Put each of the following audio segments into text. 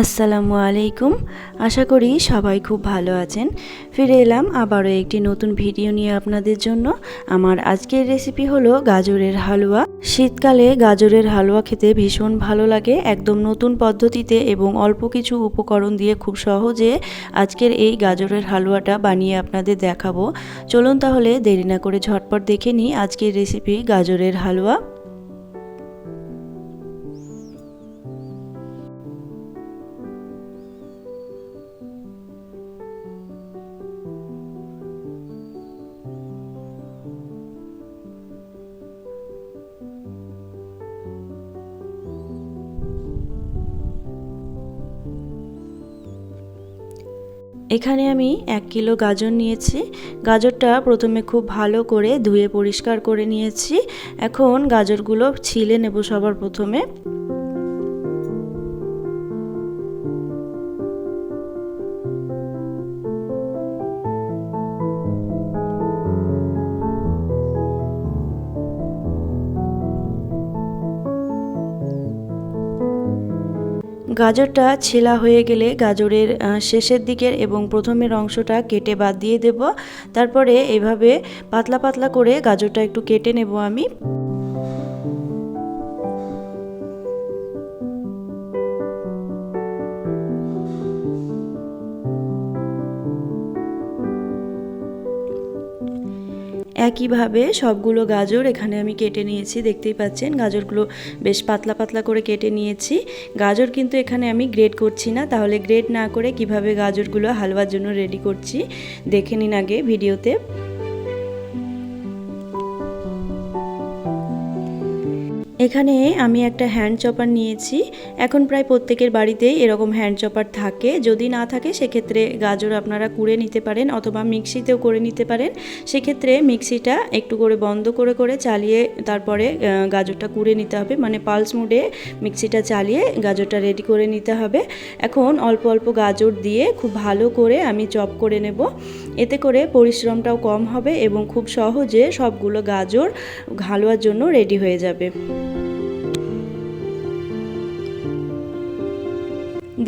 আসসালামু আলাইকুম। আশা করি সবাই খুব ভালো আছেন। ফিরে এলাম আবারও একটি নতুন ভিডিও নিয়ে আপনাদের জন্য। আমার আজকের রেসিপি হলো গাজরের হালুয়া। শীতকালে গাজরের হালুয়া খেতে ভীষণ ভালো লাগে। একদম নতুন পদ্ধতিতে এবং অল্প কিছু উপকরণ দিয়ে খুব সহজে আজকের এই গাজরের হালুয়াটা বানিয়ে আপনাদের দেখাবো। চলুন তাহলে দেরি না করে ঝটপট দেখে নিই আজকের রেসিপি গাজরের হালুয়া। এখানে আমি এক কিলো গাজর নিয়েছি। গাজরটা প্রথমে খুব ভালো করে ধুয়ে পরিষ্কার করে নিয়েছি। এখন গাজরগুলো ছিলে নেব সবার প্রথমে। গাজরটা ছেলা হয়ে গেলে গাজরের শেষের দিকের এবং প্রথমের অংশটা কেটে বাদ দিয়ে দেব। তারপরে এভাবে পাতলা পাতলা করে গাজরটা একটু কেটে নেব আমি। একইভাবে সবগুলো গাজর এখানে আমি কেটে নিয়েছি, দেখতেই পাচ্ছেন। গাজরগুলো বেশ পাতলা পাতলা করে কেটে নিয়েছি। গাজর কিন্তু এখানে আমি গ্রেড করছি না, তাহলে গ্রেড না করে কীভাবে গাজরগুলো হালুয়ার জন্য রেডি করছি, দেখে নিন আগে ভিডিওতে। এখানে আমি একটা হ্যান্ড চপার নিয়েছি। এখন প্রায় প্রত্যেকের বাড়িতেই এরকম হ্যান্ড চপার থাকে। যদি না থাকে, সেক্ষেত্রে গাজর আপনারা কুড়ে নিতে পারেন অথবা মিক্সিতেও করে নিতে পারেন। সেক্ষেত্রে মিক্সিটা একটু করে বন্ধ করে করে চালিয়ে তারপরে গাজরটা কুড়ে নিতে হবে। মানে পালস মুডে মিক্সিটা চালিয়ে গাজরটা রেডি করে নিতে হবে। এখন অল্প অল্প গাজর দিয়ে খুব ভালো করে আমি চপ করে নেব। এতে করে পরিশ্রমটাও কম হবে এবং খুব সহজে সবগুলো গাজর হালুয়ার জন্য রেডি হয়ে যাবে।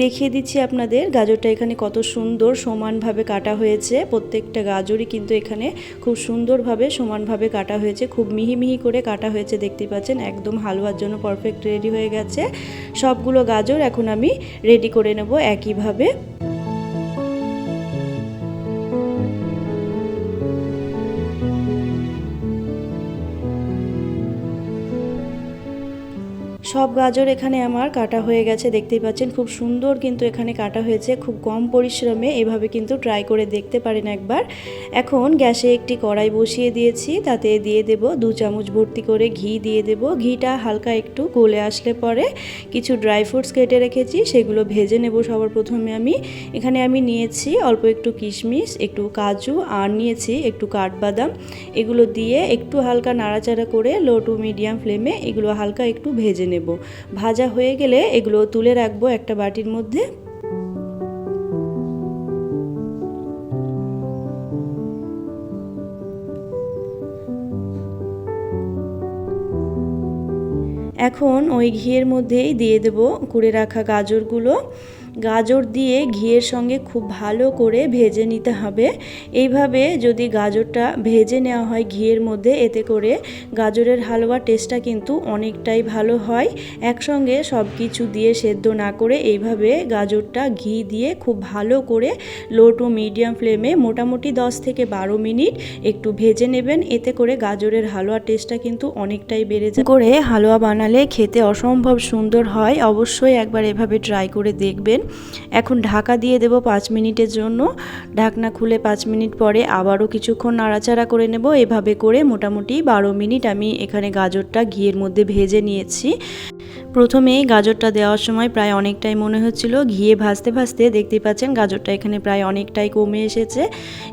দেখিয়ে দিচ্ছি আপনাদের গাজরটা এখানে কত সুন্দর সমানভাবে কাটা হয়েছে। প্রত্যেকটা গাজরই কিন্তু এখানে খুব সুন্দরভাবে সমানভাবে কাটা হয়েছে। খুব মিহি মিহি করে কাটা হয়েছে, দেখতে পাচ্ছেন? একদম হালুয়ার জন্য পারফেক্ট রেডি হয়ে গেছে। সবগুলো গাজর এখন আমি রেডি করে নেব একইভাবে। সব গাজর এখানে আমার কাটা হয়ে গেছে, দেখতেই পাচ্ছেন। খুব সুন্দর কিন্তু এখানে কাটা হয়েছে, খুব কম পরিশ্রমে এভাবে কিন্তু ট্রাই করে দেখতে পারেন একবার। এখন গ্যাসে একটি কড়াই বসিয়ে দিয়েছি, তাতে দিয়ে দেব দু চামচ ভর্তি করে ঘি দিয়ে দেব। ঘিটা হালকা একটু গলে আসলে পরে কিছু ড্রাই ফ্রুটস কেটে রেখেছি, সেগুলো ভেজে নেব সবার প্রথমে আমি। এখানে আমি নিয়েছি অল্প একটু কিশমিশ, একটু কাজু, আর নিয়েছি একটু কাঠবাদাম। এগুলো দিয়ে একটু হালকা নাড়াচাড়া করে লো টু মিডিয়াম ফ্লেমে এগুলো হালকা একটু ভেজে নেব। ভাজা হয়ে গেলে এগুলো তুলে রাখব একটা বাটির মধ্যে। এখন ওই ঘিয়ের মধ্যেই দিয়ে দেব কুড়ে রাখা গাজরগুলো। গাজর দিয়ে ঘিয়ের সঙ্গে খুব ভালো করে ভেজে নিতে হবে। এইভাবে যদি গাজরটা ভেজে নেওয়া হয় ঘিয়ের মধ্যে, এতে করে গাজরের হালুয়া টেস্টটা কিন্তু অনেকটাই ভালো হয়। একসঙ্গে সব কিছু দিয়ে সেদ্ধ না করে এইভাবে গাজরটা ঘি দিয়ে খুব ভালো করে লো টু মিডিয়াম ফ্লেমে মোটামুটি 10 থেকে বারো মিনিট একটু ভেজে নেবেন। এতে করে গাজরের হালুয়া টেস্টটা কিন্তু অনেকটাই বেড়ে যায় করে হালুয়া বানালে খেতে অসম্ভব সুন্দর হয়। অবশ্যই একবার এভাবে ট্রাই করে দেখবেন। এখন ঢাকা দিয়ে দেব পাঁচ মিনিটের জন্য। ঢাকনা খুলে পাঁচ মিনিট পরে আবারও কিছুক্ষণ নাড়াচাড়া করে নেব। এভাবে করে মোটামুটি বারো মিনিট আমি এখানে গাজরটা ঘিয়ের মধ্যে ভেজে নিয়েছি। প্রথমে গাজরটা দেওয়ার সময় প্রায় অনেকটাই মনে হচ্ছিল, ঘিয়ে ভাজতে ভাজতে দেখতে পাচ্ছেন গাজরটা এখানে প্রায় অনেকটাই কমে এসেছে।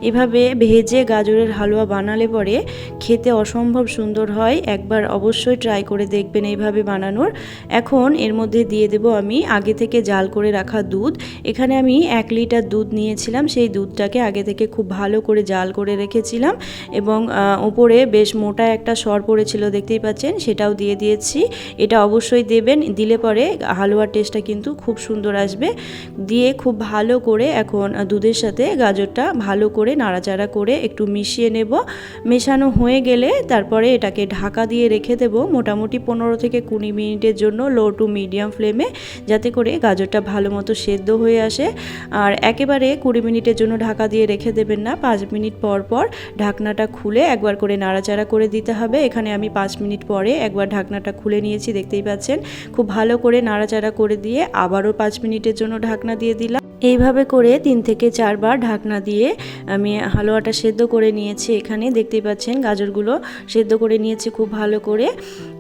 এভাবে ভেজে গাজরের হালুয়া বানালে পরে খেতে অসম্ভব সুন্দর হয়, একবার অবশ্যই ট্রাই করে দেখবেন এইভাবে বানানোর। এখন এর মধ্যে দিয়ে দেব আমি আগে থেকে জাল করে রাখা দুধ। এখানে আমি এক লিটার দুধ নিয়েছিলাম, সেই দুধটাকে আগে থেকে খুব ভালো করে জাল করে রেখেছিলাম এবং ওপরে বেশ মোটা একটা সর পড়েছিল, দেখতেই পাচ্ছেন সেটাও দিয়ে দিয়েছি। এটা অবশ্যই অবশ্যই দেবেন, দিলে পরে হালুয়ার টেস্টটা কিন্তু খুব সুন্দর আসবে। দিয়ে খুব ভালো করে এখন দুধের সাথে গাজরটা ভালো করে নাড়াচাড়া করে একটু মিশিয়ে নেব। মেশানো হয়ে গেলে তারপরে এটাকে ঢাকা দিয়ে রেখে দেব মোটামুটি পনেরো থেকে কুড়ি মিনিটের জন্য লো টু মিডিয়াম ফ্লেমে, যাতে করে গাজরটা ভালো মতো সেদ্ধ হয়ে আসে। আর একেবারে কুড়ি মিনিটের জন্য ঢাকা দিয়ে রেখে দেবেন না, পাঁচ মিনিট পর পর ঢাকনাটা খুলে একবার করে নাড়াচাড়া করে দিতে হবে। এখানে আমি পাঁচ মিনিট পরে একবার ঢাকনাটা খুলে নিয়েছি, দেখতেই পাচ্ছেন খুব ভালো করে নাড়াচাড়া করে দিয়ে আবারও পাঁচ মিনিটের জন্য ঢাকনা দিয়ে দিলাম। এইভাবে করে তিন থেকে চারবার ঢাকনা দিয়ে আমি হালুয়াটা সেদ্ধ করে নিয়েছি এখানে। দেখতেই পাচ্ছেন গাজরগুলো সেদ্ধ করে নিয়েছি খুব ভালো করে।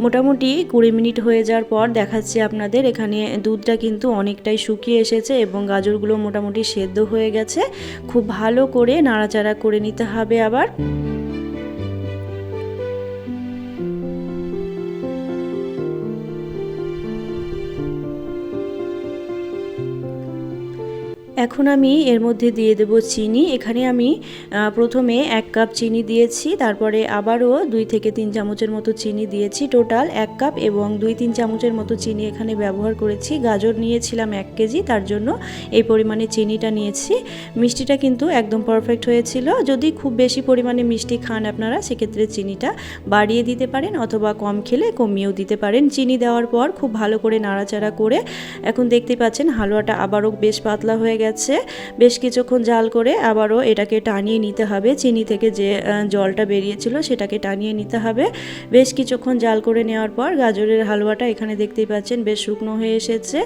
মোটামুটি কুড়ি মিনিট হয়ে যাওয়ার পর দেখাচ্ছি আপনাদের, এখানে দুধটা কিন্তু অনেকটাই শুকিয়ে এসেছে এবং গাজরগুলো মোটামুটি সেদ্ধ হয়ে গেছে। খুব ভালো করে নাড়াচাড়া করে নিতে হবে আবার। এখন আমি এর মধ্যে দিয়ে দেব চিনি। এখানে আমি প্রথমে এক কাপ চিনি দিয়েছি, তারপরে আবারও দুই থেকে তিন চামচের মতো চিনি দিয়েছি টোটাল এক কাপ এবং দুই তিন চামচের মতো চিনি এখানে ব্যবহার করেছি। গাজর নিয়েছিলাম এক কেজি, তার জন্য এই পরিমাণে চিনিটা নিয়েছি। মিষ্টিটা কিন্তু একদম পারফেক্ট হয়েছিল। যদি খুব বেশি পরিমাণে মিষ্টি খান আপনারা, সেক্ষেত্রে চিনিটা বাড়িয়ে দিতে পারেন অথবা কম খেলে কমিয়েও দিতে পারেন। চিনি দেওয়ার পর খুব ভালো করে নাড়াচাড়া করে, এখন দেখতে পাচ্ছেন হালুয়াটা আবারও বেশ পাতলা হয়ে গেছে। গেছে বেশ কিছুক্ষণ জাল করে আবারও এটাকে টানিয়ে নিতে হবে। চিনি থেকে যে জলটা বেরিয়েছিল সেটাকে টানিয়ে নিতে হবে। বেশ কিছুক্ষণ জাল করে নেওয়ার পর গাজরের হালুয়াটা এখানে দেখতেই পাচ্ছেন বেশ শুকনো হয়ে এসেছে।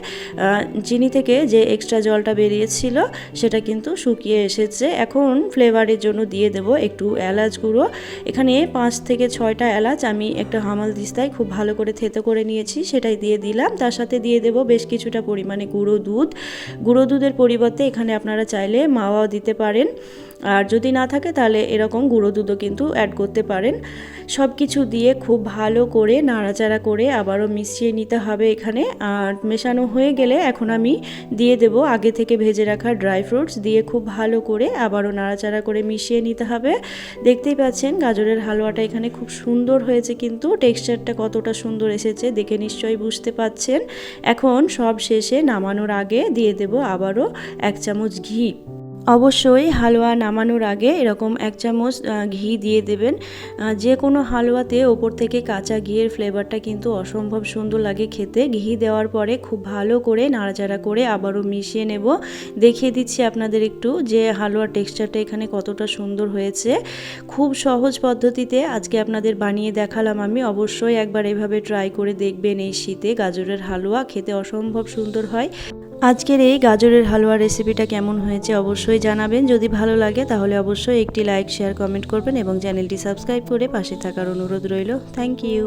চিনি থেকে যে এক্সট্রা জলটা বেরিয়েছিল সেটা কিন্তু শুকিয়ে এসেছে। এখন ফ্লেভারের জন্য দিয়ে দেব একটু এলাচ গুঁড়ো। এখানে পাঁচ থেকে ছয়টা এলাচ আমি একটা হামাল দিস্তায় খুব ভালো করে থেতো করে নিয়েছি, সেটাই দিয়ে দিলাম। তার সাথে দিয়ে দেব বেশ কিছুটা পরিমাণে গুঁড়ো দুধ। গুঁড়ো দুধের পরিবর্তে পরিবর্তে এখানে আপনারা চাইলে মাওয়াও দিতে পারেন। আর যদি না থাকে তাহলে এরকম গুঁড়ো দুধও কিন্তু অ্যাড করতে পারেন। সব কিছু দিয়ে খুব ভালো করে নাড়াচাড়া করে আবারও মিশিয়ে নিতে হবে এখানে। আর মেশানো হয়ে গেলে এখন আমি দিয়ে দেব আগে থেকে ভেজে রাখা ড্রাই ফ্রুটস দিয়ে খুব ভালো করে আবারও নাড়াচাড়া করে মিশিয়ে নিতে হবে। দেখতেই পাচ্ছেন গাজরের হালুয়াটা এখানে খুব সুন্দর হয়েছে কিন্তু টেক্সচারটা কতটা সুন্দর এসেছে দেখে নিশ্চয়ই বুঝতে পাচ্ছেন। এখন সব শেষে নামানোর আগে দিয়ে দেব আবারও এক চামচ ঘি। অবশ্যই হালুয়া নামানোর আগে এরকম এক চামচ ঘি দিয়ে দেবেন। যে কোনো হালুয়াতে ওপর থেকে কাঁচা ঘিয়ের ফ্লেভারটা কিন্তু অসম্ভব সুন্দর লাগে খেতে। ঘি দেওয়ার পরে খুব ভালো করে নাড়াচাড়া করে আবারও মিশিয়ে নেব। দেখিয়ে দিচ্ছি আপনাদের একটু যে হালুয়ার টেক্সচারটা এখানে কতটা সুন্দর হয়েছে। খুব সহজ পদ্ধতিতে আজকে আপনাদের বানিয়ে দেখালাম আমি। অবশ্যই একবার এভাবে ট্রাই করে দেখবেন এই শীতে গাজরের হালুয়া। খেতে অসম্ভব সুন্দর হয়। আজকের এই গাজরের হালুয়া রেসিপিটা কেমন হয়েছে অবশ্যই জানাবেন। যদি ভালো লাগে তাহলে অবশ্যই একটি লাইক শেয়ার কমেন্ট করবেন এবং চ্যানেলটি সাবস্ক্রাইব করে পাশে থাকার অনুরোধ রইল। Thank you